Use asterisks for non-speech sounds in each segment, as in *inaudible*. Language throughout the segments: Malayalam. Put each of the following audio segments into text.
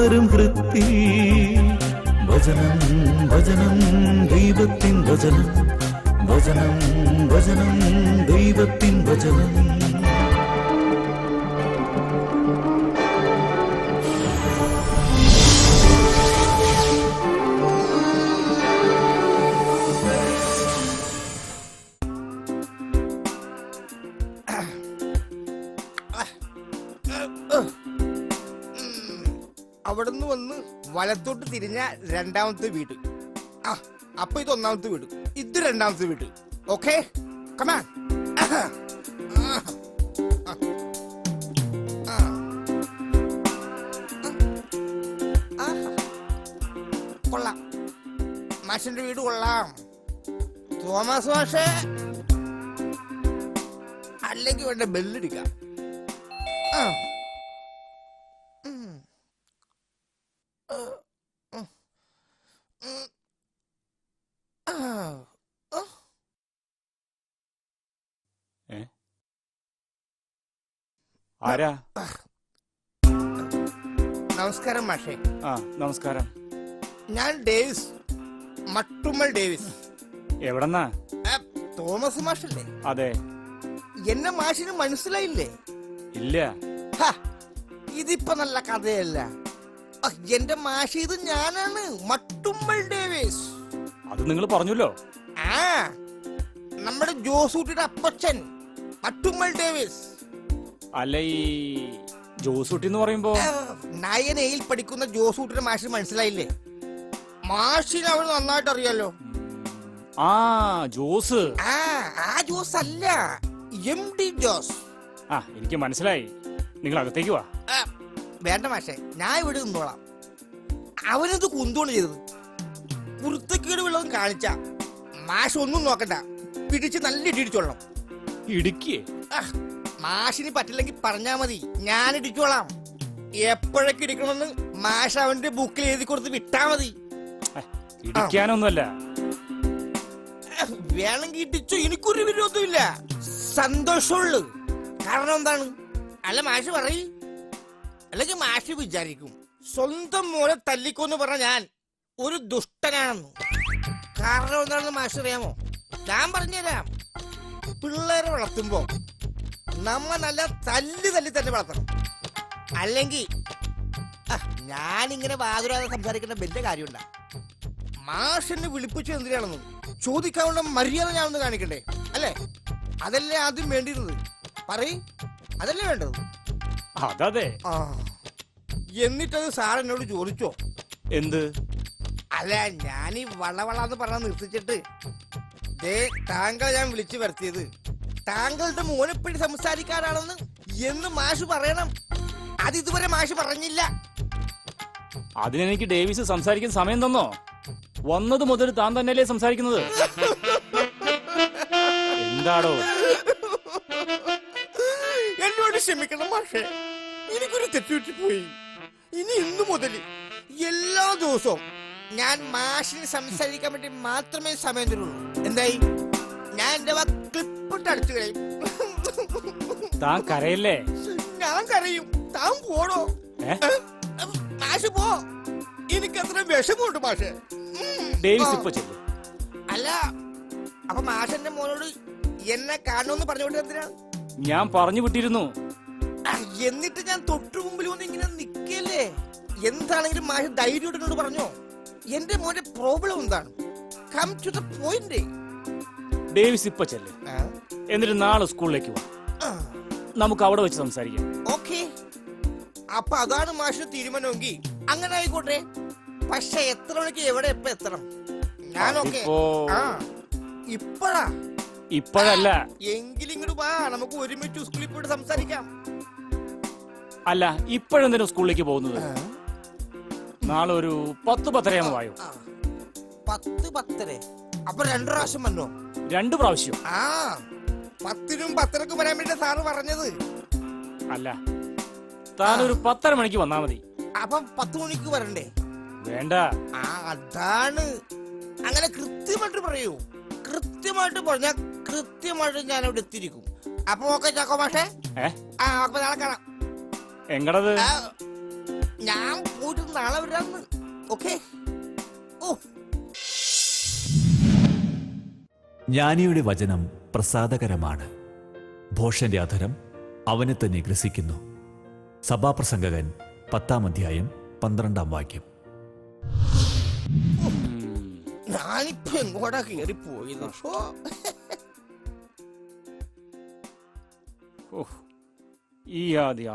ആത്മാവുണരും വൃത്തി ഭജനം വചനം ദൈവത്തിൻ ഭജനം. ഭജനം ഭജനം ദൈവത്തിൻ വചനം വലത്തോട്ട് തിരിഞ്ഞ രണ്ടാമത്തെ വീട് ആ അപ്പൊ ഇത് ഒന്നാമത്തെ വീട്. ഇത് രണ്ടാമത്തെ വീട് ഓക്കെ കമാൻ കൊള്ളാം. മാഷിന്റെ വീട് കൊള്ളാം. തോമസ് മാഷേ. അല്ലെങ്കിൽ വേണ്ട ബെല്ലടിക്കാം ആ. ആരാ? നമസ്കാരം മാഷേ. ആ നമസ്കാരം. ഞാൻ ഡേവിസ് മട്ടുമ്മൽ ഡേവിസ്. എവിടെന്നാ? തോമസ് മാഷല്ലേ? അതെ. എന്നെ മാഷിന് മനസ്സിലായില്ലേ? ഇല്ല. ഇതിപ്പോ നല്ല കഥയല്ല. എന്റെ മാഷി ഇത് ഞാനാണ് മട്ടുമ്മൽ ഡേവിസ്. അത് നിങ്ങൾ പറഞ്ഞല്ലോ. ആ നമ്മുടെ ജോസൂട്ടിയുടെ അപ്പച്ചൻ മട്ടുമ്മൽ ഡേവിസ്. അല്ല ഈ ജോസൂട്ടി എന്ന് പറയുമ്പോ നയനയിൽ പഠിക്കുന്ന ജോസൂട്ടിന്റെ മാഷ് മനസ്സിലായില്ലേ? മാഷിന് അവൾ നന്നായിട്ട് അറിയാലോ ആ ജോസ്. ആ ആ ജോസ് അല്ല എം ഡി ജോസ്. ആ എനിക്ക് മനസ്സിലായി. നിങ്ങൾ അകത്തേക്ക് വാ. വേണ്ട മാഷെ ഞാൻ ഇവിടെ നിന്നോളാം. അവനത് കുന്തോണ് ചെയ്തത്. കുരുത്തക്കേട് വെള്ളം കാണിച്ച. മാഷ് ഒന്നും നോക്കണ്ട. പിടിച്ച് നല്ല ഇടിച്ചോളണം ഇടുക്കി മാഷിന് പറ്റില്ലെങ്കിൽ പറഞ്ഞാ മതി. ഞാൻ ഇടിച്ചോളാം എപ്പോഴൊക്കെ ഇടിക്കണമെന്ന് മാഷ് അവന്റെ ബുക്കിൽ എഴുതി കൊടുത്ത് വിട്ടാ മതി. ഇടിക്കാനൊന്നുമല്ല. വേണമെങ്കിൽ ഇടിച്ചു എനിക്കൊരു വിരോധമില്ല സന്തോഷമുള്ളു. കാരണം എന്താണ്? അല്ല മാഷ് പറയ്. അല്ലെങ്കിൽ മാഷ് വിചാരിക്കും സ്വന്തം മോനെ തല്ലിക്കോന്ന് പറഞ്ഞ ഞാൻ ഒരു ദുഷ്ടനാണെന്ന്. കാരണം എന്താണെന്ന് മാഷ് അറിയാമോ? ഞാൻ പറഞ്ഞുതരാം. പിള്ളേരെ വളർത്തുമ്പോ നമ്മ നല്ല തല്ലി തല്ലി തന്നെ വളർത്തണം. അല്ലെങ്കിൽ ഇങ്ങനെ വാതുരാതെ സംസാരിക്കേണ്ട വലിയ കാര്യമുണ്ട. മാഷിനെ വിളിപ്പിച്ചു എന്തിനാണെന്ന് ചോദിക്കാവുന്ന മര്യാദ ഞാനൊന്ന് കാണിക്കണ്ടേ? അല്ലേ? അതല്ലേ ആദ്യം വേണ്ടിയിരുന്നത്? പറയ് അതല്ലേ വേണ്ടത്? അതെ ആ എന്നിട്ടത് സാർ എന്നോട് ചോദിച്ചോ? എന്ത്? അല്ല ഞാൻ ഈ വളവളാന്ന് പറഞ്ഞ നിർത്തിച്ചിട്ട് ദേ താങ്കളെ ഞാൻ വിളിച്ചു വരുത്തിയത്. താങ്കളുടെ മോനെപ്പിടി സംസാരിക്കാനാണെന്ന് എന്ന് മാഷ് പറയണം. അത് ഇതുവരെ മാഷ് പറഞ്ഞില്ല. അതിനെനിക്ക് ഡേവിസ് സംസാരിക്കാൻ സമയം തന്നോ? വന്നത് മുതൽ താൻ തന്നെയല്ലേ സംസാരിക്കുന്നത്? എന്താടോ? എന്നോട് ക്ഷമിക്കണം മാഷേ. എനിക്കൊരു തെറ്റുറ്റി പോയി. ഇനി ഇന്നു മുതൽ എല്ലാ ദിവസവും ഞാൻ മാഷിന് സംസാരിക്കാൻ വേണ്ടി മാത്രമേ സമയം തരുള്ളൂ. എന്തായി? ഞാൻ എന്റെ അടിച്ചു കളയും താൻ കരയല്ലേ? ഞാൻ കരയും. താൻ പോടോ? മാഷ് പോ. എനിക്കത്ര അത്ര മാഷേ. മാഷെ ഡേവിസ് ആ. ഇപ്പൊ ചെല്ലു. അല്ല അപ്പൊ മാഷന്റെ മോനോട് എന്നെ കാണണമെന്ന് പറഞ്ഞുകൊണ്ട് എന്തിനാ? ഞാൻ പറഞ്ഞു വിട്ടിരുന്നു. ആ, എന്നിട്ട് ഞാൻ തൊട്ടു മുമ്പിൽ വന്ന് ഇങ്ങനെ നിക്കല്ലേ? എന്താണെങ്കിലും മാഷ് ധൈര്യം ഇട്ടോട് പറഞ്ഞോ. എന്റെ മോന്റെ പ്രോബ്ലം എന്താണ്? Come to the point Davis ഇപ്പൊ ചെല്ല്. എന്നിട്ട് നാളെ സ്കൂളിലേക്ക് വാ. നമുക്ക് അവിടെ വെച്ച് സംസാരിക്കാം. ഓക്കെ. അപ്പൊ അതാണ് മാഷ് തീരുമാനമെങ്കിൽ അങ്ങനെ ആയിക്കോട്ടെ. പക്ഷെ എത്ര മണിക്ക് എവിടെ എപ്പ എത്തണം? ഞാനൊക്കെ അതിപ്പോ- ആ. ഇപ്പഴാ. ഇപ്പോഴല്ല. എങ്കിലും ഇങ്ങോട്ട് വാ. നമുക്ക് ഒരുമിച്ച് സ്കൂളിൽ പോയിട്ട് സംസാരിക്കാം. അല്ല ഇപ്പോഴെന്തിനും സ്കൂളിലേക്ക് പോകുന്നത്? നാളെ ഒരു പത്ത് പത്തരയാണ് വായോ? ആ, പത്ത് പത്തര. അപ്പൊ രണ്ടു പ്രാവശ്യം വന്നോ? രണ്ടു പ്രാവശ്യം. ആ. പത്തിനും പത്തരക്കും വരാൻ വേണ്ടി സാറ് പറഞ്ഞത്. അല്ല താനൊരു പത്തര മണിക്ക് വന്നാ മതി. അപ്പം പത്ത് മണിക്ക് വരണ്ടേ? വേണ്ട. ആ അതാണ്. അങ്ങനെ കൃത്യമായിട്ട് പറയൂ. കൃത്യമായിട്ട് പറഞ്ഞാൽ കൃത്യമായിട്ട് ഞാൻ അവിടെ എത്തിയിരിക്കും. അപ്പൊ ഓക്കെ ചാക്കോ മാഷേ. ആ അപ്പൊ നാളെ കാണാം. എങ്ങടത്? ഞാൻ പോയിട്ട് നാളെ വരാന്ന്. ഓക്കെ? ഓ. ജ്ഞാനിയുടെ വചനം പ്രസാദകരമാണ്. ഭോഷന്റെ അധരം അവനെ തന്നെ ഗ്രസിക്കുന്നു. സഭാപ്രസംഗകൻ പത്താം അധ്യായം പന്ത്രണ്ടാം വാക്യം. ഞാനിപ്പോ എങ്ങോട്ടാ പോയത് ഈ ആദ്യ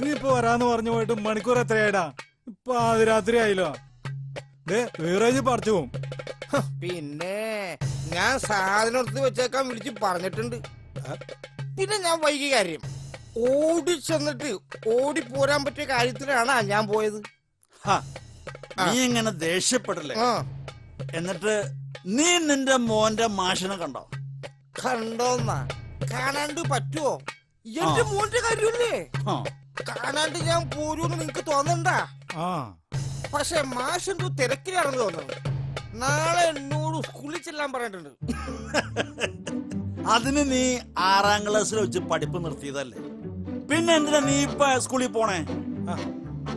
നീ ഇപ്പൊ വരാന്ന് പറഞ്ഞു പോയിട്ട് മണിക്കൂർ എത്രയായിടാ? ഇപ്പൊ ആദ്യരാത്രി ആയില്ലോ ദേ വേറെ പറിച്ചു പോവും. പിന്നെ ഞാൻ സാധനം എടുത്ത് വെച്ചേക്കാൻ വിളിച്ച് പറഞ്ഞിട്ടുണ്ട്. പിന്നെ ഞാൻ വൈകി കാര്യം. ഓടി ചെന്നിട്ട് ഓടി പോരാൻ പറ്റിയ കാര്യത്തിലാണ് ഞാൻ പോയത്. നീ ഇങ്ങനെ ദേഷ്യപ്പെടല്ലേ? എന്നിട്ട് നീ നിന്റെ മോന്റെ മാഷിനെ കണ്ടോ? കണ്ടോന്നാ? കാണാണ്ട് പറ്റുവോ? എന്റെ മോന്റെ കാര്യമല്ലേ ഹ, കാണാണ്ട് ഞാൻ പോരൂന്ന് നിങ്ങക്ക് തോന്നണ്ട? പക്ഷെ മാഷ് എന്തോ തിരക്കിലാണെന്ന് തോന്നുന്നു. നാളെ എന്നോട് സ്കൂളിൽ ചെല്ലാൻ പറഞ്ഞിട്ടുണ്ട്. അതിന് നീ ആറാം ക്ലാസ്സിൽ വെച്ച് പഠിപ്പ് നിർത്തിയതല്ലേ? പിന്നെ എന്തിനാ നീ ഇപ്പൊ സ്കൂളിൽ പോണേ?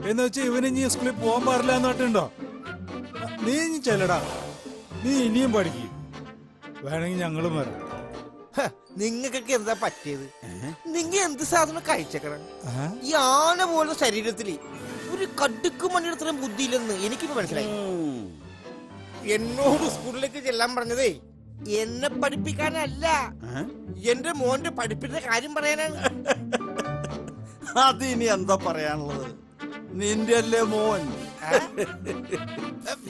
എന്ന് വെച്ച് ഇവന് ഇനി സ്കൂളിൽ പോകാൻ പാടില്ല എന്ന് പറഞ്ഞിട്ടുണ്ടോ? ആ, നീ ഇനി ചെല്ലടാ. നീ ഇനിയും പഠിക്കും. വേണമെങ്കിൽ ഞങ്ങളും വരാം. നിങ്ങൾക്കൊക്കെ എന്താ പറ്റിയത്? നിങ്ങൾ എന്ത് സാധനം കഴിച്ചേക്കണം? ഈ ആന പോലെ ശരീരത്തിൽ ഒരു കടുക്ക് ബുദ്ധിയില്ലെന്ന് എനിക്കിപ്പോ മനസ്സിലായി. എന്നോട് സ്കൂളിലേക്ക് ചെല്ലാൻ പറഞ്ഞതേ എന്നെ പഠിപ്പിക്കാനല്ല? എന്റെ മോന്റെ പഠിപ്പിന്റെ കാര്യം പറയാനാണ്. അത് ഇനി എന്താ പറയാനുള്ളത്? നിന്റെ അല്ലേ മോൻ?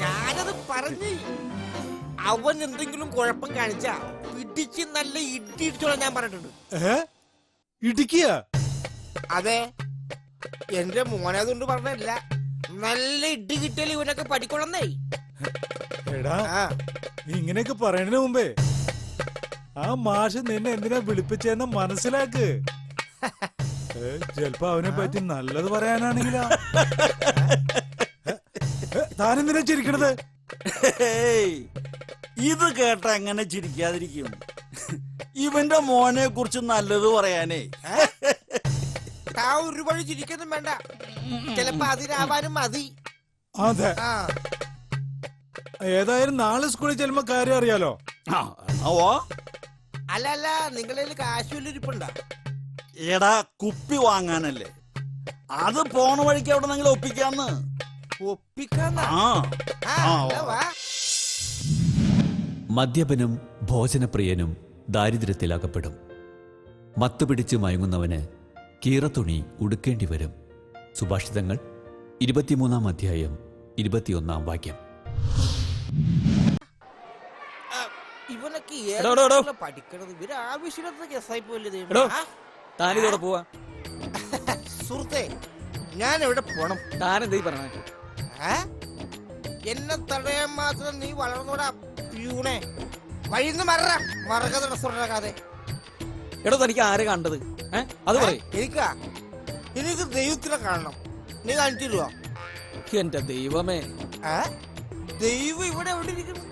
ഞാനത് പറഞ്ഞു അവൻ എന്തെങ്കിലും കുഴപ്പം കാണിച്ച പിടിച്ച് നല്ല ഇടി ഞാൻ പറഞ്ഞിട്ടുണ്ട്. ഇടിക്കുക? അതെ. എന്റെ മോനതുകൊണ്ട് പറഞ്ഞല്ല. നല്ല ഇടി കിട്ടിയാൽ ഇവനൊക്കെ പഠിക്കണമെന്നേ എടാ നീ ഇങ്ങനെയൊക്കെ പറയണതിന് മുമ്പേ ആ മാഷ് നിന്നെ എന്തിനാ വിളിപ്പിച്ചെന്ന് മനസ്സിലാക്ക്. *laughs* ഏ, ചെലപ്പോ അവനെ പറ്റി നല്ലത് പറയാനാണെങ്കിലാ. താനെന്തിനാ ചിരിക്കണത്? ഇത് കേട്ട എങ്ങനെ ചിരിക്കാതിരിക്കും. ഇവന്റെ മോനെ കുറിച്ച് നല്ലത് പറയാനേ. ആ ഒരു വഴി ചിരിക്കൊന്നും വേണ്ട. ചിലപ്പോ അതിരാവാനും മതി. അതെ. ആ. ഏതായാലും നാളെ സ്കൂളിൽ ചെല്ലുമ്പോ കാര്യം അറിയാലോ. ആ, ഓ അല്ല അല്ല നിങ്ങളിൽ കാശുവല്ലിരിപ്പുണ്ടോ എടാ കുപ്പി വാങ്ങാനല്ലേ. അത് പോണ വഴിക്ക് എവിടെ നിങ്ങൾ ഒപ്പിക്കാന്ന്. ഒപ്പിക്കാന്ന? ആ. ആ, ആ, എന്നാ വാ. മദ്യപനും ഭോജനപ്രിയനും ദാരിദ്ര്യത്തിലകപ്പെടും മത്തുപിടിച്ച് മയങ്ങുന്നവന് കീറത്തുണി ഉടുക്കേണ്ടി വരും. സുഭാഷിതങ്ങൾ ഇരുപത്തിമൂന്നാം അധ്യായം ഇരുപത്തിയൊന്നാം വാക്യം. ആ, ഇവനൊക്കെ. പഠിക്കണത്? ഇവർ ആവശ്യമില്ലാത്ത കേസായി പോലെ. താനിതോടെ പോവാ. *laughs* സുഹൃത്തെ ഞാൻ എവിടെ പോണം താനെന്തീ പറഞ്ഞ? എന്നെ തടയാൻ മാത്രം നീ വളർന്നോടാ പ്യൂണെ. വഴിന്ന് മറ. മറകത സുറക്കാതെ എടോ തനിക്ക് ആരെ കണ്ടത്? അത് പറയ്. എനിക്കാ? എനിക്ക് ദൈവത്തിനെ കാണണം. നീ കാണിച്ചു തരുവോ എന്റെ ദൈവമേ. ഏ? ദൈവം ഇവിടെ എവിടെ ഇരിക്കുന്നു?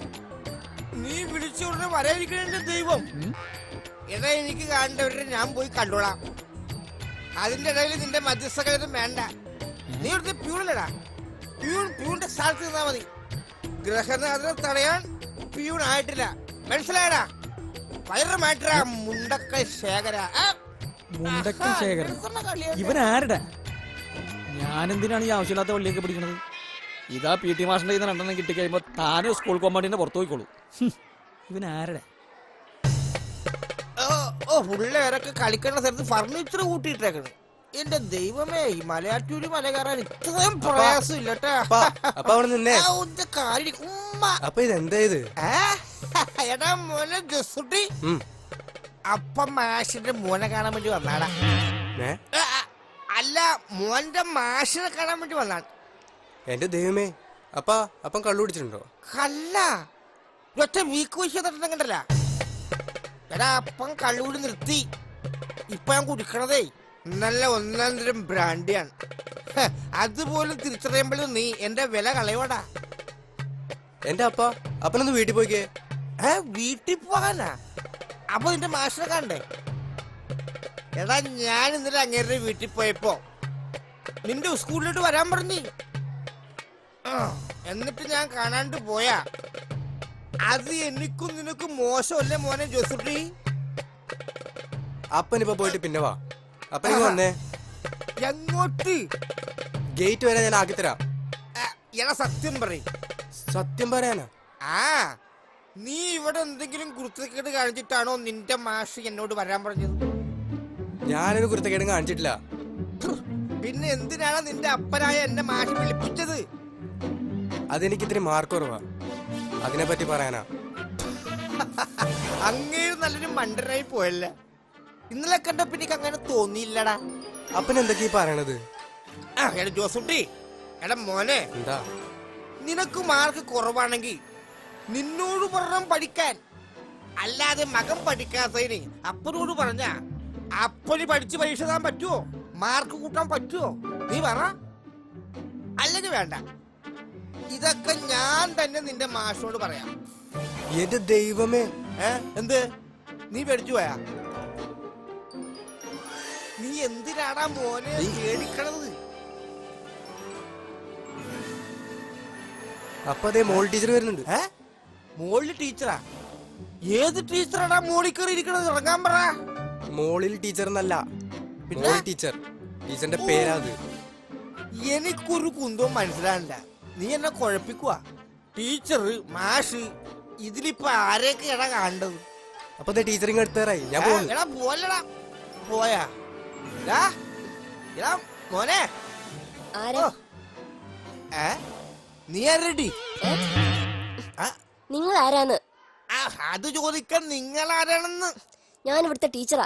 നീ വിളിച്ച ഉടനെ വരാതിരിക്കണ ദൈവം. എടാ എനിക്ക് കാണേണ്ടവരെ ഞാൻ പോയി കണ്ടോളാം. അതിന്റെ ഇടയിൽ നിന്റെ മധ്യസ്ഥകരം വേണ്ട. നീ ഇവിടുത്തെ പ്യൂണല്ലടാ പ്യൂൺ പ്യൂണിന്റെ സ്ഥലത്ത് നിന്നാ മതി. ഗ്രഹനാഥനെ തടയാൻ പ്യൂൺ ആയിട്ടില്ല. മനസ്സിലായടാ? വയറ മാറ്റരാ മുണ്ടക്ക ശേഖര. മുണ്ടക്ക ശേഖരൻ. ഇവൻ ആരുടെ ഞാനെന്തിനാണ് ഈ ആവശ്യമില്ലാത്ത വള്ളിയൊക്കെ പിടിക്കണത്? ഇതാ പി ടി മാഷിന്റെ ഇന്ന് രണ്ടെണ്ണം രണ്ടെണ്ണം കിട്ടിക്കഴിയുമ്പോ താനും സ്കൂൾ കോമ്പാണ്ടിന്റെ പുറത്തു പോയിക്കോളൂ. ഇവനാരടെ ഓ ഓ പിള്ളേരൊക്കെ കളിക്കേണ്ട സ്ഥലത്ത് ഫർണിച്ചർ കൂട്ടിയിട്ടേക്കണ്. എന്റെ ദൈവമേ ഈ മലയാറ്റൂര് മല കയറാൻ ഇത്രയും പ്രയാസം ഇല്ലട്ടെ. അപ്പൊ അവിടെ നിന്നേ. ഉമ്മ. അപ്പൊ ഇതെന്താ ഇത്? എടാ മോനെ ജസുട്ടി അപ്പ മാഷിന്റെ മോനെ കാണാൻ വേണ്ടി വന്നാടാ. അല്ല മോന്റെ മാഷിനെ കാണാൻ വേണ്ടി വന്നാണ്. എന്റെ ദൈവമേ. അപ്പാ അപ്പം കള്ളു കുടിച്ചിട്ടുണ്ടോ? കല്ല ഒറ്റ വീക്ക് എടാ അപ്പം നിർത്തി. ഇപ്പൊ ഞാൻ കുടിക്കണതേ. നല്ല ഒന്നാം തരം ബ്രാൻഡിയാണ് ഹ, അതുപോലും തിരിച്ചറിയുമ്പോഴും നീ എന്റെ വില കളയോടാ എന്റെ അപ്പ അപ്പനൊന്ന് വീട്ടിൽ പോയിക്കേ. ഏ വീട്ടിൽ പോകാനാ? അപ്പൊ നിന്റെ മാഷിനെ കണ്ടേ എടാ ഞാൻ ഇന്നലെ അങ്ങേരുടെ വീട്ടിൽ പോയപ്പോ നിന്റെ സ്കൂളിലോട്ട് വരാൻ പറഞ്ഞു. എന്നിട്ട് ഞാൻ കാണാണ്ട് പോയാ. അത് എനിക്കും നിനക്കും മോശമല്ലേ മോനെ ജോസുട്ടി? അപ്പനിപ്പോ പോയിട്ട് പിന്നെ വാ. അപ്പനെ വന്നേ. എങ്ങോട്ട്? ഗേറ്റ് വരെ ഞാൻ ആക്കി തരാം. ആ, എടാ സത്യം പറയും. സത്യം പറയാനാ? ആ നീ ഇവിടെ എന്തെങ്കിലും കുരുത്തക്കേട് കാണിച്ചിട്ടാണോ നിന്റെ മാഷ് എന്നോട് വരാൻ പറഞ്ഞത്? ഞാനൊരു കുരുത്തക്കേടും കാണിച്ചിട്ടില്ല. പിന്നെ എന്തിനാണ് നിന്റെ അപ്പനായ എന്നെ മാഷ് വിളിപ്പിച്ചത്? അതെനിക്ക് ഇത്തിരി മാർക്ക് കുറവാ അതിനെ പറ്റി പറയാനാ. അങ്ങേരും നല്ലൊരു മണ്ടനായി പോയല്ലേ? ഇന്നലെ കണ്ടപ്പോ എനിക്ക് അങ്ങനെ തോന്നിയില്ലടാ. അപ്പൻ എന്തൊക്കെയാ ഈ പറയണത്? ആ എടാ ജോസുട്ടി. എടാ മോനെ. എന്താ? നിനക്ക് മാർക്ക് കുറവാണെങ്കിൽ നിന്നോട് പറഞ്ഞ പഠിക്കാൻ. അല്ലാതെ മകൻ പഠിക്കാത്തതിന് അപ്പനോട് പറഞ്ഞ അപ്പന് പഠിച്ച് പരീക്ഷ താൻ പറ്റുമോ മാർക്ക് കൂട്ടാൻ പറ്റുമോ നീ പറ. അല്ലെങ്കിൽ വേണ്ട. ഇതൊക്കെ ഞാൻ തന്നെ നിന്റെ മാഷോട് പറയാം. എന്റെ ദൈവമേ. ഏ? എന്ത്? നീ പേടിച്ചു പോയാ? നീ എന്തിനാടാ മോനെ പേടിക്കണത്? അപ്പൊ അതേ മോൾ ടീച്ചർ വരുന്നുണ്ട്. ഏ? മോളിൽ ടീച്ചറാ? ഏത് ടീച്ചറാടാ മോളിൽ കയറി ഇരിക്കണത്? ഇറങ്ങാൻ പറ. മോളിൽ ടീച്ചർ എന്നല്ല. പിന്നെ? മോൾ ടീച്ചർ. ടീച്ചറിന്റെ പേരാത് എനിക്കൊരു കുന്തവും മനസ്സിലാവില്ല നീ എന്നെ കുഴപ്പിക്കുക ടീച്ചർ മാഷ് ഇതിലിപ്പോ ആരെയൊക്കെ എടാ കണ്ടത്? അപ്പൊ അതേ ടീച്ചറിങ് എടുത്തേറായി ഞാൻ പോകുന്നു എടാ പോലടാ പോയാ? എടാ, എടാ മോനെ. ആരാ? ഓ. ഏ? നീ ആരടി ആ. നിങ്ങൾ ആരാന്ന് ആ, അത് ചോദിക്കാൻ നിങ്ങൾ ആരാണെന്ന് ഞാൻ ഇവിടുത്തെ ടീച്ചറാ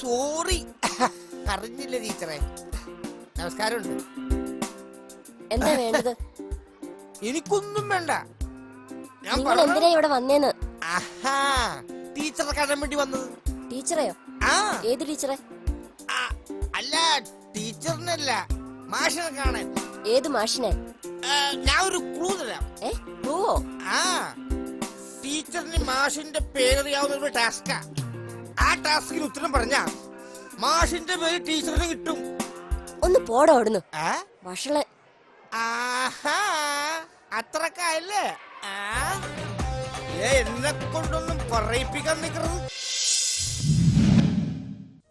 സോറി. അറിഞ്ഞില്ല ടീച്ചറെ. നമസ്കാരമുണ്ട്. എന്താ വേണ്ടത്? എനിക്കൊന്നും വേണ്ട. ഞാൻ നിങ്ങൾ. എന്തിനാ ഇവിടെ വന്നേന്ന്? ആഹാ ടീച്ചറെ കാണാൻ വേണ്ടി വന്നത്. ടീച്ചറെയോ? ആ. ഏത് ടീച്ചറെ? ആ, അല്ല ടീച്ചറിനല്ല മാഷിനെ കാണാൻ. ഏത് മാഷിനെ? ആ, ഞാൻ ഒരു ക്ലൂ തരാം. ഏ പൂവോ ആ ടീച്ചറിന് മാഷിന്റെ പേരറിയാവുന്ന ഒരു ടാസ്കാ ആ ടാസ്കിന് ഉത്തരം പറഞ്ഞ മാഷിന്റെ പേര് ടീച്ചറിന് കിട്ടും. ഒന്ന് പോടോ അവിടുന്ന്. ആ? വഷളെ ആഹാ അത്രക്കായല്ലേ? ആ? എന്നെ കൊണ്ടൊന്നും പറയിപ്പിക്കാൻ നിൽക്കുന്നത്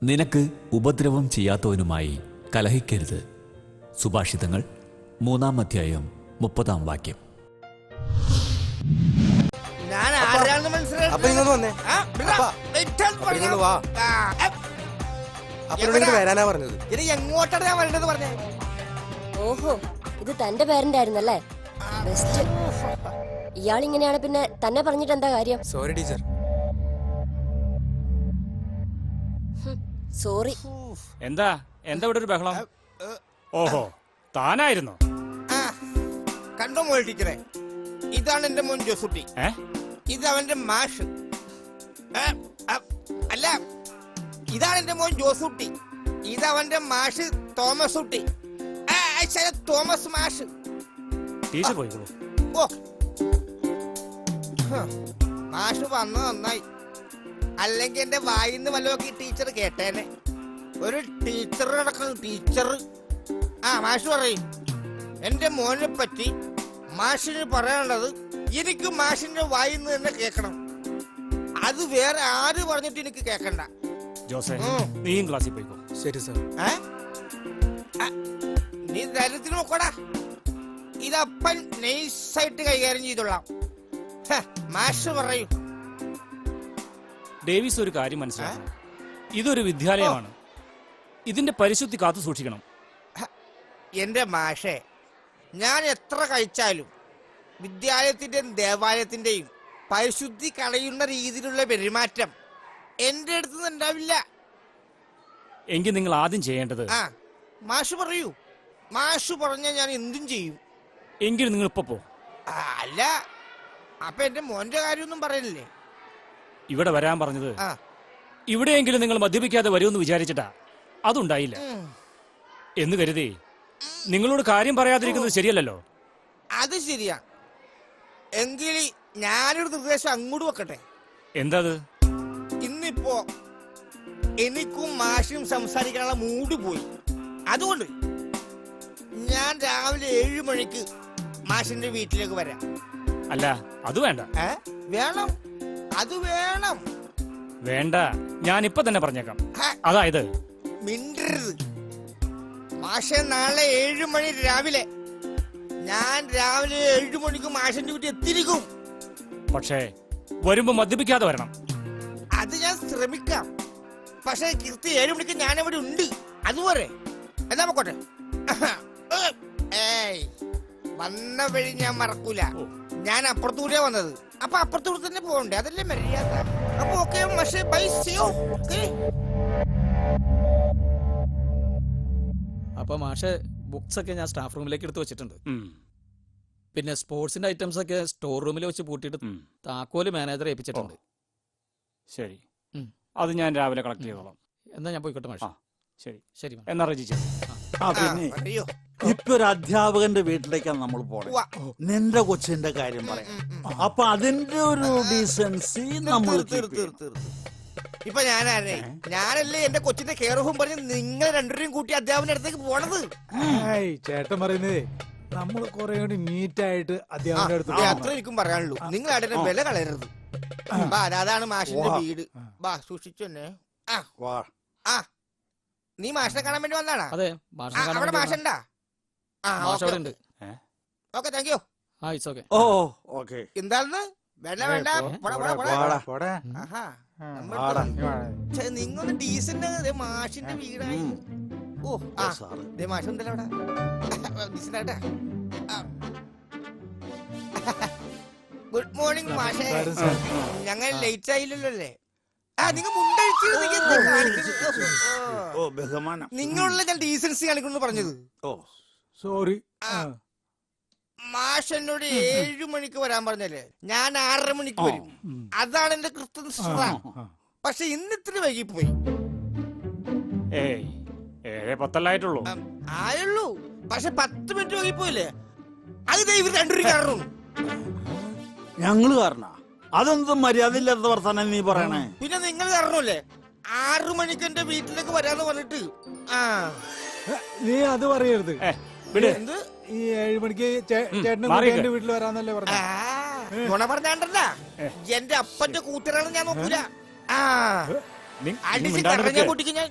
നിനക്ക് ഉപദ്രവം ചെയ്യാത്തവനുമായി കലഹിക്കരുത്. സുഭാഷിതങ്ങൾ മൂന്നാം അധ്യായം മുപ്പതാം വാക്യം. ഞാൻ ആരാണെന്ന് മനസ്സിലായി അപ്പൊ ഇങ്ങോട്ട് വന്നേ. അപ്പാ, അപ്പൊ ഇങ്ങോട്ട് വാ. ആ, എ, അപ്പനോട് വരാനാ പറഞ്ഞത്. ഇനി എങ്ങോട്ടാണ് ഞാൻ വരേണ്ടത് പറഞ്ഞേ? ഓഹോ. ഇത് തന്റെ പേരന്റ് ആയിരുന്നല്ലേ? ബെസ്റ്റ് ഇയാൾ ഇങ്ങനെയാണ് പിന്നെ തന്നെ പറഞ്ഞിട്ട് എന്താ കാര്യം? സോറി ടീച്ചർ സോറി എന്താ? എന്താ ഇവിടെ ഒരു ബഹളം? ഓഹോ താനായിരുന്നോ? കണ്ടു മോൾ ടീച്ചറെ? ഇതാണ് എന്റെ മോൻ ജോസുട്ടി. ഇത് അവന്റെ മാഷ്. അല്ല ഇതാണ് എന്റെ മോൻ ജോസുട്ടി. ഇത് അവന്റെ മാഷ് തോമസ് കുട്ടി ആ, ആ, തോമസ് മാഷ്. ടീച്ചർ പോയിക്കോളൂ ഓ. മാഷ് വന്നു നന്നായി. അല്ലെങ്കിൽ എന്റെ വായിന്ന് വല്ലതൊക്കെ ഈ ടീച്ചർ കേട്ടേനെ. ഒരു ടീച്ചർ നടക്കുന്നു ടീച്ചർ. ആ മാഷ് പറയും എന്റെ മോനെ പറ്റി മാഷിന് പറയാനുള്ളത് എനിക്ക് മാഷിന്റെ വായിന്ന് തന്നെ കേൾക്കണം. അത് വേറെ ആര് പറഞ്ഞിട്ട് എനിക്ക് കേൾക്കണ്ട. ജോസേ നീ നീയും ക്ലാസ്സിൽ പോയിക്കോ. ശരി സാർ. ഏ? നീ ധൈര്യത്തിന് നോക്കടാ. ഇതപ്പൻ നൈസായിട്ട് കൈകാര്യം ചെയ്തോളാം. മാഷ് പറയൂ. ഡേവിസ് ഒരു കാര്യം മനസ്സിലാക്കണം. ഇതൊരു വിദ്യാലയമാണ്. ഇതിന്റെ പരിശുദ്ധി കാത്തു സൂക്ഷിക്കണം. എന്റെ മാഷേ ഞാൻ എത്ര കഴിച്ചാലും വിദ്യാലയത്തിന്റെയും ദേവാലയത്തിന്റെയും പരിശുദ്ധി കളയുന്ന രീതിയിലുള്ള പെരുമാറ്റം എന്റെ അടുത്ത് ഉണ്ടാവില്ല എങ്കിൽ നിങ്ങൾ ആദ്യം ചെയ്യേണ്ടത് മാഷ് പറയൂ. മാഷ് പറഞ്ഞാൽ ഞാൻ എന്തും ചെയ്യും. എങ്കിലും നിങ്ങൾ ഇപ്പൊ പോ. ആ, അല്ല. അപ്പൊ എന്റെ മോന്റെ കാര്യമൊന്നും പറയണില്ലേ ഇവിടെ വരാൻ പറഞ്ഞത് ആ. ഇവിടെയെങ്കിലും നിങ്ങൾ മദ്യപിക്കാതെ വരുമെന്ന് വിചാരിച്ചിട്ടാ. അതുണ്ടായില്ല. ഉം. എന്ന് കരുതി. നിങ്ങളോട് കാര്യം പറയാതിരിക്കുന്നത് ശരിയല്ലല്ലോ? അത് ശരിയാ. എങ്കിൽ ഞാനൊരു നിർദ്ദേശം അങ്ങോട്ട് വെക്കട്ടെ? എന്താ അത് ഇന്നിപ്പോ എനിക്കും മാഷിനും സംസാരിക്കാനുള്ള മൂഡ് പോയി. അതുകൊണ്ട് ഞാൻ രാവിലെ ഏഴ് മണിക്ക് മാഷിന്റെ വീട്ടിലേക്ക് വരാം. അല്ല അത് വേണ്ട. ഏ? വേണം. അത് വേണം. വേണ്ട. ഞാൻ ഇപ്പൊ തന്നെ പറഞ്ഞേക്കാം. ഹ, അതായത് മിണ്ടരുത്. മാഷെ നാളെ ഏഴ് മണി രാവിലെ. ഞാൻ രാവിലെ ഏഴ് മണിക്ക് മാഷിന്റെ വീട്ടിൽ എത്തിയിരിക്കും. പക്ഷേ വരുമ്പോ മദ്യപിക്കാതെ വരണം. അത് ഞാൻ ശ്രമിക്കാം. പക്ഷെ കീർത്തി ഏഴ് മണിക്ക് ഞാൻ ഇവിടെ ഉണ്ട്. അതുപോലെ എന്നാ പോട്ടെ വന്ന വഴി ഞാൻ മറക്കൂല. ഞാൻ അപ്പുറത്തൂടെ വന്നത്. അപ്പൊ അപ്പുറത്തൂടെ തന്നെ പോകണ്ടേ? അതല്ലേ മര്യാദ? അപ്പൊ ഓക്കെ പക്ഷേ ബൈ സിയോ ഓക്കെ? അപ്പൊ മാഷെ ബുക്സ് ഒക്കെ ഞാൻ സ്റ്റാഫ് റൂമിലേക്ക് എടുത്ത് വെച്ചിട്ടുണ്ട്. പിന്നെ സ്പോർട്സിന്റെ ഐറ്റംസ് ഒക്കെ സ്റ്റോർ റൂമിൽ വെച്ച് പൂട്ടിയിട്ട്. താക്കോൽ മാനേജറെ ഏൽപ്പിച്ചിട്ടുണ്ട്. ശരി. അത് ഞാൻ രാവിലെ കളക്ട് ചെയ്തോളാം. എന്നാ ഞാൻ പോയിക്കോട്ടെ മാഷെ. ശരി. ശരി. എന്നാ റജിച്ചു? ആ. പിന്നെ. ഇപ്പൊ ഒരു അധ്യാപകന്റെ വീട്ടിലേക്കാണ് നമ്മൾ പോണേ. നിന്റെ കൊച്ചിന്റെ കാര്യം പറയാം. അപ്പൊ അതിന്റെ ഒരു ഡീസൻസി നമ്മൾ. ഇപ്പൊ ഞാനാരേ ഞാനല്ലേ എന്റെ കൊച്ചിന്റെ കെയർ ഹോം പറഞ്ഞ് നിങ്ങൾ രണ്ടുപേരും കൂട്ടി അധ്യാപകന്റെ അടുത്തേക്ക് പോണത്? ചേട്ടൻ പറയുന്നതേ നമ്മൾ കുറെ കൂടി നീറ്റ് ആയിട്ട് അധ്യാപകന്റെ അടുത്ത് അത്രയും അത്ര എനിക്കും പറയാനുള്ളൂ. നിങ്ങൾ അവിടെ വില കളയരുത്. ബാ അതാണ് മാഷിന്റെ വീട്. ബാ സൂക്ഷിച്ചു തന്നെ ആ. വാ. ആ. നീ മാഷിനെ കാണാൻ വേണ്ടി വന്നാണോ? അതെ ആ, മാഷിനെ അവിടെ മാഷണ്ടാ മാഷ് അവിടെ ഉണ്ട്. ഓക്കെ താങ്ക് യു ആ ഇറ്റ്സ് ഓക്കെ ഓ ഓക്കെ. എന്താണെന്ന് വേണ്ട വേണ്ട. പോടാ, പോടാ, പോടാ, പോടാ. ആഹാ ആ, നമ്മൾ വാടാ, പോയി. നീ വാടാ. ഛെ, നിങ്ങൊന്ന് ഡീസന്റ് മാഷിന്റെ വീടായി. ഓ ആ. ദേ മാഷ് ഉണ്ടല്ലോ അവിടെ ഡീസന്റായിട്ടാ ഗുഡ് മോർണിംഗ് മാഷേ. ഞങ്ങൾ ലേറ്റ് ആയില്ലല്ലോ അല്ലേ ആ നിങ്ങൾ നിങ്ങൾ ബഹുമാനം. നിങ്ങളുള്ള ഞാൻ ഡീസൻസി കാണിക്കുന്നു പറഞ്ഞത്. Oh sorry. മാഷ് എന്നോട് ഏഴു മണിക്ക് വരാൻ പറഞ്ഞല്ലേ? ഞാൻ ആറര മണിക്ക് വരും. അതാണ് എന്റെ കൃത്യനിഷ്ഠത പക്ഷെ ഇന്ന് വൈകി പോയി. ഏയ് ഏഴേ പത്തല്ലായിട്ടുള്ളൂ. ഉം, ആയുള്ളൂ. പക്ഷെ പത്ത് മിനിറ്റ് വൈകിപ്പോയില്ലേ അത് ഇവർ രണ്ടുപേരും കാരണം ഞങ്ങൾ കാരണ? അതെന്ത് മര്യാദ ഇല്ലാത്ത വർത്താനം നീ പറയണേ? പിന്നെ നിങ്ങൾ കാരണമല്ലേ? ആറു മണിക്ക് എന്റെ വീട്ടിലേക്ക് വരാന്ന് പറഞ്ഞിട്ട്. ആ. നീ അത് പറയരുത്. എന്ത്? ഈ ഏഴ് മണിക്ക് ചേട്ടനും എന്റെ വീട്ടിൽ വരാന്നല്ലേ പറഞ്ഞു. ഗുണ പറഞ്ഞാണ്ടല്ല. എന്റെ അപ്പന്റെ കൂട്ടുകാരാണ് ഞാൻ നോക്കൂല. ആ. നീ അടിച്ച് കറഞ്ഞ കുട്ടിക്ക് ഞാൻ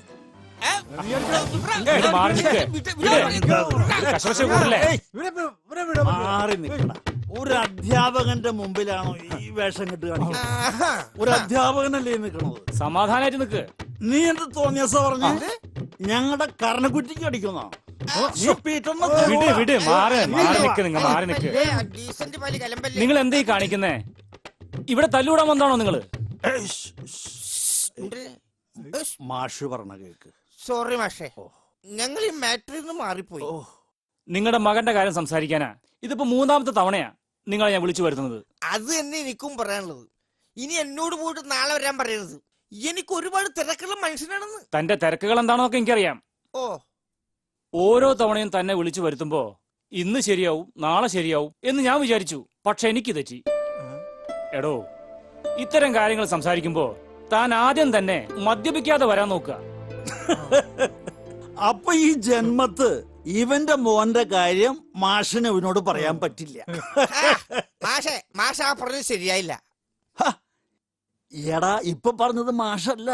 മാറി നിൽക്കണ ഒരു അധ്യാപകന്റെ മുമ്പിലാണോ ഈ വേഷം കെട്ട് കാണിക്കുന്നത്? ഒരു അധ്യാപകനല്ലേ അല്ലേ നിൽക്കണത് സമാധാനായിട്ട് നിൽക്ക് നീ എന്ത് തോന്നിയസ പറഞ്ഞു? ഞങ്ങളുടെ കർണക്കുറ്റിക്ക് അടിക്കുന്നോ? നീ പീറ്ററിനെ വിട് വിട് മാറി മാറി നിക്ക് നിങ്ങൾ മാറി നിക്ക്. നിങ്ങൾ എന്തേ കാണിക്കുന്നേ? ഇവിടെ തല്ലുകൂടാൻ വന്നാണോ നിങ്ങൾ? മാഷ് പറഞ്ഞ കേക്ക്. സോറി മാഷേ. ഞങ്ങൾ ഈ മാറ്ററിൽ നിന്ന് മാറിപ്പോയി. നിങ്ങളുടെ മകന്റെ കാര്യം സംസാരിക്കാനാ. ഇതിപ്പോ മൂന്നാമത്തെ തവണയാ നിങ്ങളെ ഞാൻ വിളിച്ചു വരുത്തുന്നത്. അത് തന്നെ എനിക്കും പറയാനുള്ളത്. ഇനി എന്നോട് പോയിട്ട് നാളെ വരാൻ പറയരുത്. എനിക്ക് ഒരുപാട് തിരക്കുള്ള മനുഷ്യനാണെന്ന്. തന്റെ തിരക്കുകൾ എന്താണെന്നൊക്കെ എനിക്കറിയാം. ഓ. ഓരോ തവണയും തന്നെ വിളിച്ചു വരുത്തുമ്പോ ഇന്ന് ശരിയാവും നാളെ ശരിയാവും എന്ന് ഞാൻ വിചാരിച്ചു. പക്ഷെ എനിക്ക് തെറ്റി. എടോ ഇത്തരം കാര്യങ്ങൾ സംസാരിക്കുമ്പോ താൻ ആദ്യം തന്നെ മദ്യപിക്കാതെ വരാൻ നോക്കുക. *laughs* അപ്പൊ ഈ ജന്മത്ത് ഇവന്റെ മോന്റെ കാര്യം മാഷിന് ഇവനോട് പറയാൻ പറ്റില്ല. *laughs* മാഷേ മാഷ ആ പറഞ്ഞത് ശരിയായില്ല. എടാ ഇപ്പൊ പറഞ്ഞത് മാഷല്ല.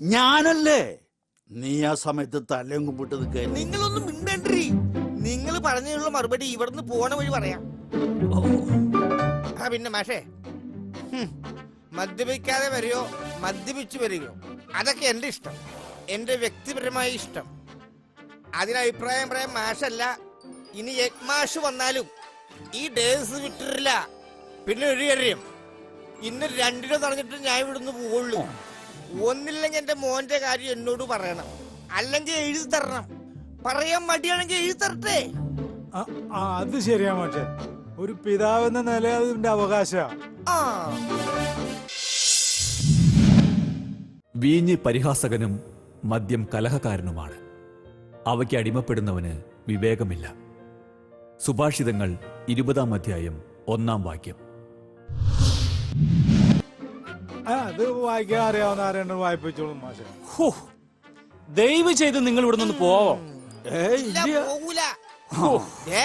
ഞാനല്ലേ? നീ ആ സമയത്ത് തലയും കുമ്പിട്ട് നിൽക്കുക നിങ്ങളൊന്നും മിണ്ടണ്ടി നിങ്ങൾ പറഞ്ഞതിനുള്ള മറുപടി ഇവിടുന്ന് പോണ വഴി പറയാം. ആ പിന്നെ മാഷേ മദ്യപിക്കാതെ വരികയോ മദ്യപിച്ചു വരികയോ അതൊക്കെ എന്റെ ഇഷ്ടം. എന്റെ വ്യക്തിപരമായ ഇഷ്ടം. അതിന് അഭിപ്രായം പറയാൻ മാഷല്ല. ഇനി യജ്മാഷ് മാഷ് വന്നാലും ഈ ഡേസ് വിട്ടിട്ടില്ല. പിന്നെ ഒരു കാര്യം ഇന്ന് രണ്ടിനും തടഞ്ഞിട്ട് ഞാൻ ഇവിടുന്ന് പോവുള്ളൂ. ഒന്നില്ലെങ്കിൽ എന്റെ മോന്റെ കാര്യം എന്നോട് പറയണം. അല്ലെങ്കിൽ എഴുതി തരണം. പറയാൻ മടിയാണെങ്കിൽ എഴുതി തരട്ടെ. അത് ശരിയാ പക്ഷേ ഒരു പിതാവ് എന്ന നില അതിന്റെ അവകാശ. വീഞ്ഞ് പരിഹാസകനും മദ്യം കലഹക്കാരനുമാണ് അവയ്ക്ക് അടിമപ്പെടുന്നവന് വിവേകമില്ല. സുഭാഷിതങ്ങൾ ഇരുപതാം അധ്യായം ഒന്നാം വാക്യം. അത് വായിക്കാൻ അറിയാവുന്ന ആരെയാണ് വായിപ്പിച്ചോളും മാഷെ. ഹോ, ദയവ് ചെയ്ത് നിങ്ങൾ ഇവിടെ നിന്ന് പോവോ. ഏയ് ഇല്ല ഇല്ല. പോകൂല ഏ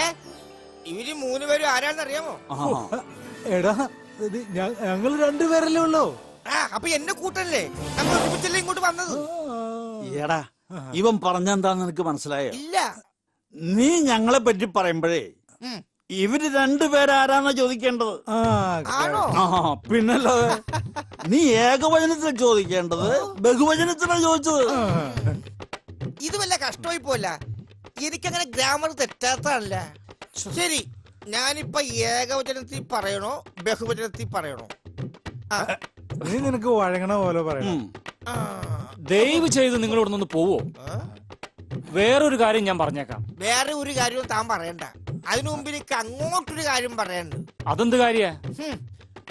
ഇവർ മൂന്ന് പേരും ആരാണെന്ന് അറിയാമോ ആ. എടാ ഇത് ഞ- രണ്ടുപേരല്ലേ ഉള്ളൂ. ആ അപ്പൊ എന്നെ കൂട്ടല്ലേ? നമ്മൾ ഒരുമിച്ചല്ലേ ഇങ്ങോട്ട് വന്നത്? എടാ ഇവൻ പറഞ്ഞെന്താന്ന് നിനക്ക് മനസ്സിലായോ? ഇല്ല. നീ ഞങ്ങളെ പറ്റി പറയുമ്പോഴേ ഉം. ഇവർ രണ്ടുപേരാരാന്നാ ചോദിക്കേണ്ടത്. ആ പിന്നല്ലോ നീ ഏകവചനത്തിൽ ചോദിക്കേണ്ടത്. ബഹുവചനത്തിലാണ് ചോദിച്ചത്. ഇത് വല്ല കഷ്ടമായി പോല എനിക്കങ്ങനെ ഗ്രാമർ തെറ്റാത്തതല്ല ശരി ഞാനിപ്പൊ ഏകവചനത്തിൽ പറയണോ ബഹുവചനത്തിൽ പറയണോ? ആ, നീ നിനക്ക് വഴങ്ങണ പോലെ പറയണം. ദയവ് ചെയ്ത് നിങ്ങൾ ഇവിടെ നിന്ന് പോവോ. വേറൊരു കാര്യം ഞാൻ പറഞ്ഞേക്കാം. വേറെ ഒരു കാര്യവും താൻ പറയണ്ട. അതിനു മുമ്പ് എനിക്ക് അങ്ങോട്ടൊരു കാര്യം പറയാനുണ്ട് അതെന്ത് കാര്യ.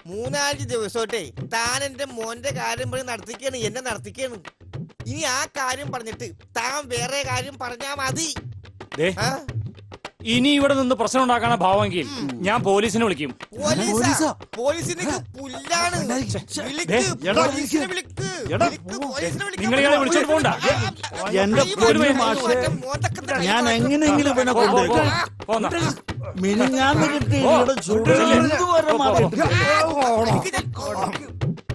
മൂന്നാൽ ദിവസമായിട്ടേ താൻ എന്റെ മോന്റെ കാര്യം പറഞ്ഞ് നടത്തിക്കാണ് എന്നെ നടത്തിക്കാണ് ഇനി ആ കാര്യം പറഞ്ഞിട്ട് താൻ വേറെ കാര്യം പറഞ്ഞാ മതി? ഇനി ഇവിടെ നിന്ന് പ്രശ്നം ഉണ്ടാക്കാന ഭാവമെങ്കിൽ ഞാൻ പോലീസിനെ വിളിക്കും പോലീസാ? പോലീസിന് പുല്ലാണ് വിളിക്ക് എടാ, പോലീസിനെ വിളിക്ക് എടാ, വിളിക്ക്, പോലീസിനെ വിളിക്കാൻ നിങ്ങൾ ഇയാളെ? വിളിച്ചോണ്ട് പോണ്ട. എന്റെ ഈ പൊന്നു മാഷേ, തന്നെ ഞാൻ എങ്ങനെയെങ്കിലും ഇവനെ പോ, പോ, പോ. കൊണ്ടുപോയി പോന്നാ. മിനിഞ്ഞാന്ന് കിട്ടി ഓ, ഇവിടെ ചൂട് ചെല്ല്. ഇതുവരെ പോ, പോ, മാറിയിട്ടില്ല. എനിക്ക് ഞാൻ-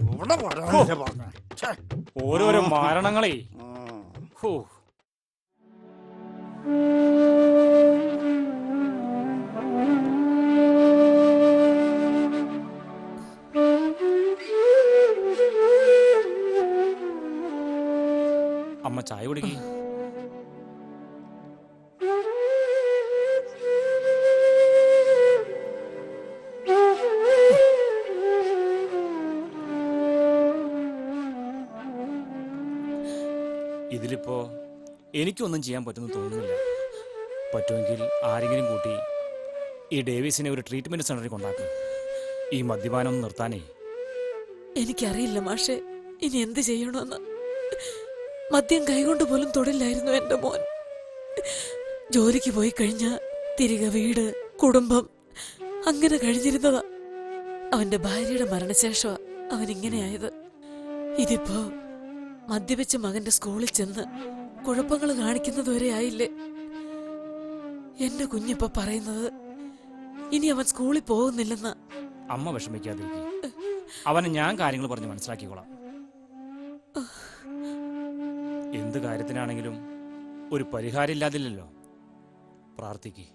ഇവിടെ പറയാനല്ലേ പറഞ്ഞെ. ഛെ. ഓരോരോ മാരണങ്ങളെ ഹോ അമ്മ ചായ കുടിക്കുക ഇതിലിപ്പോ എനിക്കൊന്നും ചെയ്യാൻ പറ്റുമെന്ന് തോന്നുന്നില്ല. പറ്റുമെങ്കിൽ ആരെങ്കിലും കൂട്ടി ഈ ഡേവിസിനെ ഒരു ട്രീറ്റ്മെന്റ് സെന്ററിൽ കൊണ്ടാക്കും. ഈ മദ്യപാനം നിർത്താനേ. എനിക്കറിയില്ല മാഷെ ഇനി എന്ത് ചെയ്യണമെന്ന്. മദ്യം കൈകൊണ്ട് പോലും തൊടില്ലായിരുന്നു എന്റെ മോൻ. ജോലിക്ക് പോയി കഴിഞ്ഞ തിരികെ വീട് കുടുംബം അങ്ങനെ കഴിഞ്ഞിരുന്നതാ. അവന്റെ ഭാര്യയുടെ മരണശേഷമാ അവൻ ഇങ്ങനെയായത് ഇതിപ്പോ മദ്യപിച്ച് മകന്റെ സ്കൂളിൽ ചെന്ന് കുഴപ്പങ്ങൾ കാണിക്കുന്നതുവരെ ആയില്ലേ? എന്റെ കുഞ്ഞിപ്പോ പറയുന്നത് ഇനി അവൻ സ്കൂളിൽ പോകുന്നില്ലെന്ന്. അമ്മ വിഷമിക്കാതിരിക്കും. അവനെ ഞാൻ കാര്യങ്ങൾ പറഞ്ഞ് മനസ്സിലാക്കിക്കോളാം. എന്ത് കാര്യത്തിനാണെങ്കിലും ഒരു പരിഹാരം ഇല്ലാതില്ലല്ലോ പ്രാർത്ഥിക്ക്.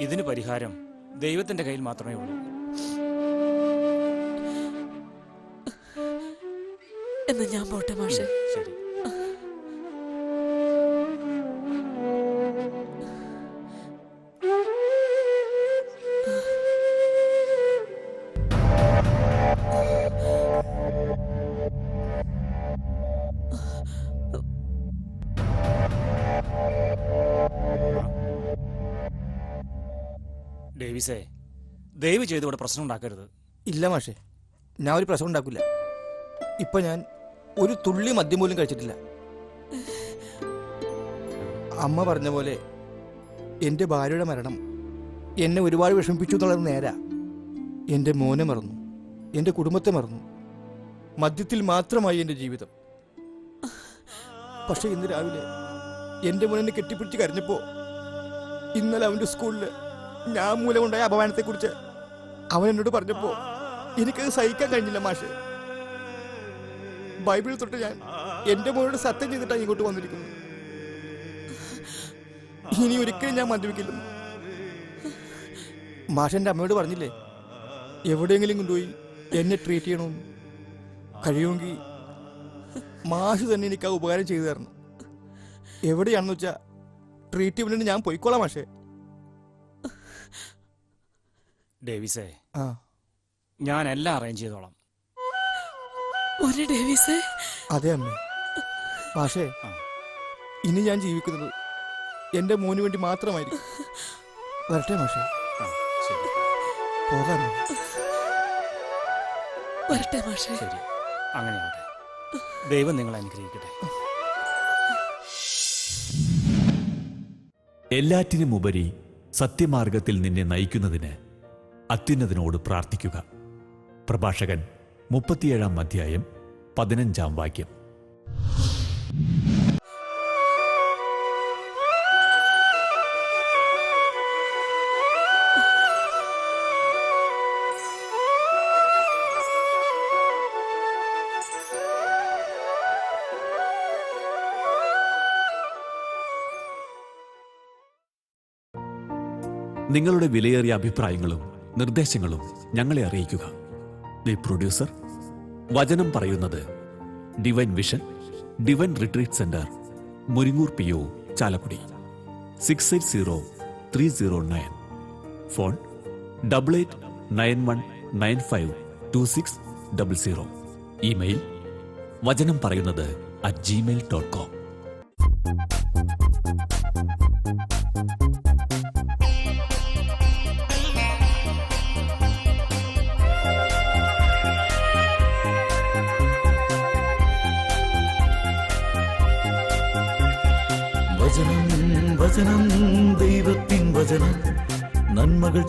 ഇതിന് പരിഹാരം ദൈവത്തിന്റെ കയ്യിൽ മാത്രമേ ഉള്ളൂ. എന്ന് ഞാൻ പോട്ടെ മാഷേ. ശരി. ഡേവിസേ ദയവ് ചെയ്ത് ഇവിടെ പ്രശ്നം ഉണ്ടാക്കരുത്. ഇല്ല മാഷേ ഞാൻ ഒരു പ്രശ്നം ഉണ്ടാക്കില്ല ഇപ്പൊ ഞാൻ ഒരു തുള്ളി മദ്യം പോലും കഴിച്ചിട്ടില്ല. അമ്മ പറഞ്ഞ പോലെ എന്റെ ഭാര്യയുടെ മരണം എന്നെ ഒരുപാട് വിഷമിപ്പിച്ചു എന്നുള്ളത് നേരാ. എന്റെ മോനെ മറന്നു എന്റെ കുടുംബത്തെ മറന്നു. മദ്യത്തിൽ മാത്രമായി എന്റെ ജീവിതം. പക്ഷെ ഇന്ന് രാവിലെ എന്റെ മോനെ കെട്ടിപ്പിടിച്ച് കരഞ്ഞപ്പോ ഇന്നലെ അവന്റെ സ്കൂളിൽ ഞാൻ മൂലമുണ്ടായ അപമാനത്തെക്കുറിച്ച് അവൻ എന്നോട് പറഞ്ഞപ്പോ എനിക്കത് സഹിക്കാൻ കഴിഞ്ഞില്ല മാഷെ. ബൈബിൾ തൊട്ട് ഞാൻ എന്റെ മോനോട് സത്യം ചെയ്തിട്ടാണ് ഇങ്ങോട്ട് വന്നിരിക്കുന്നത്. ഇനി ഒരിക്കലും ഞാൻ മദ്യപിക്കില്ലെന്ന് മാഷ എന്റെ അമ്മയോട് പറഞ്ഞില്ലേ? എവിടെയെങ്കിലും കൊണ്ടുപോയി എന്നെ ട്രീറ്റ് ചെയ്യണം. കഴിയുമെങ്കിൽ മാഷ് തന്നെ എനിക്ക് ആ ഉപകാരം ചെയ്തു തരണം. എവിടെയാണെന്ന് വെച്ചാ ചെയ്യുന്നുണ്ട് ഞാൻ പോയിക്കോളാം മാഷേ. ഡേവിസേ. ആ. ഞാൻ എല്ലാം അറേഞ്ച് ചെയ്തോളാം. ഒരു ഡേവിസേ. അതെ അമ്മ. പക്ഷേ ആ. ഇനി ഞാൻ ജീവിക്കുന്നത് എന്റെ മോന് വേണ്ടി മാത്രമായിരിക്കും. വരട്ടെ മാഷേ. ആ, ശരി. പോകാം. വരട്ടെ മാഷെ. ശരി. അങ്ങനെയാവട്ടെ ദൈവം നിങ്ങളെ അനുഗ്രഹിക്കട്ടെ. എല്ലാറ്റിനുമുപരി സത്യമാർഗത്തിൽ നിന്നെ നയിക്കുന്നതിന് അത്യുന്നതിനോട് പ്രാർത്ഥിക്കുക. പ്രഭാഷകൻ മുപ്പത്തിയേഴാം അധ്യായം പതിനഞ്ചാം വാക്യം. നിങ്ങളുടെ വിലയേറിയ അഭിപ്രായങ്ങളും നിർദ്ദേശങ്ങളും ഞങ്ങളെ അറിയിക്കുക. ദി പ്രൊഡ്യൂസർ വചനം പറയുന്നത് divine vision divine retreat centre Muringoor P O Chalakudy. Six eight zero three zero nine phone double eight nine one nine five two six double zero email വചനം പറയുന്നത് അറ്റ് ജിമെയിൽ ഡോട്ട് കോം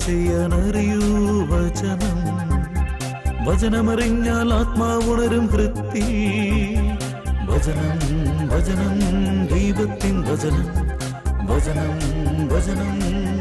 അറിയൂ വചനം. വചനമറിഞ്ഞാൽ ആത്മാവുണരും വൃത്തി വചനം വചനം ദൈവത്തിൻ വചനം. വചനം വചനം.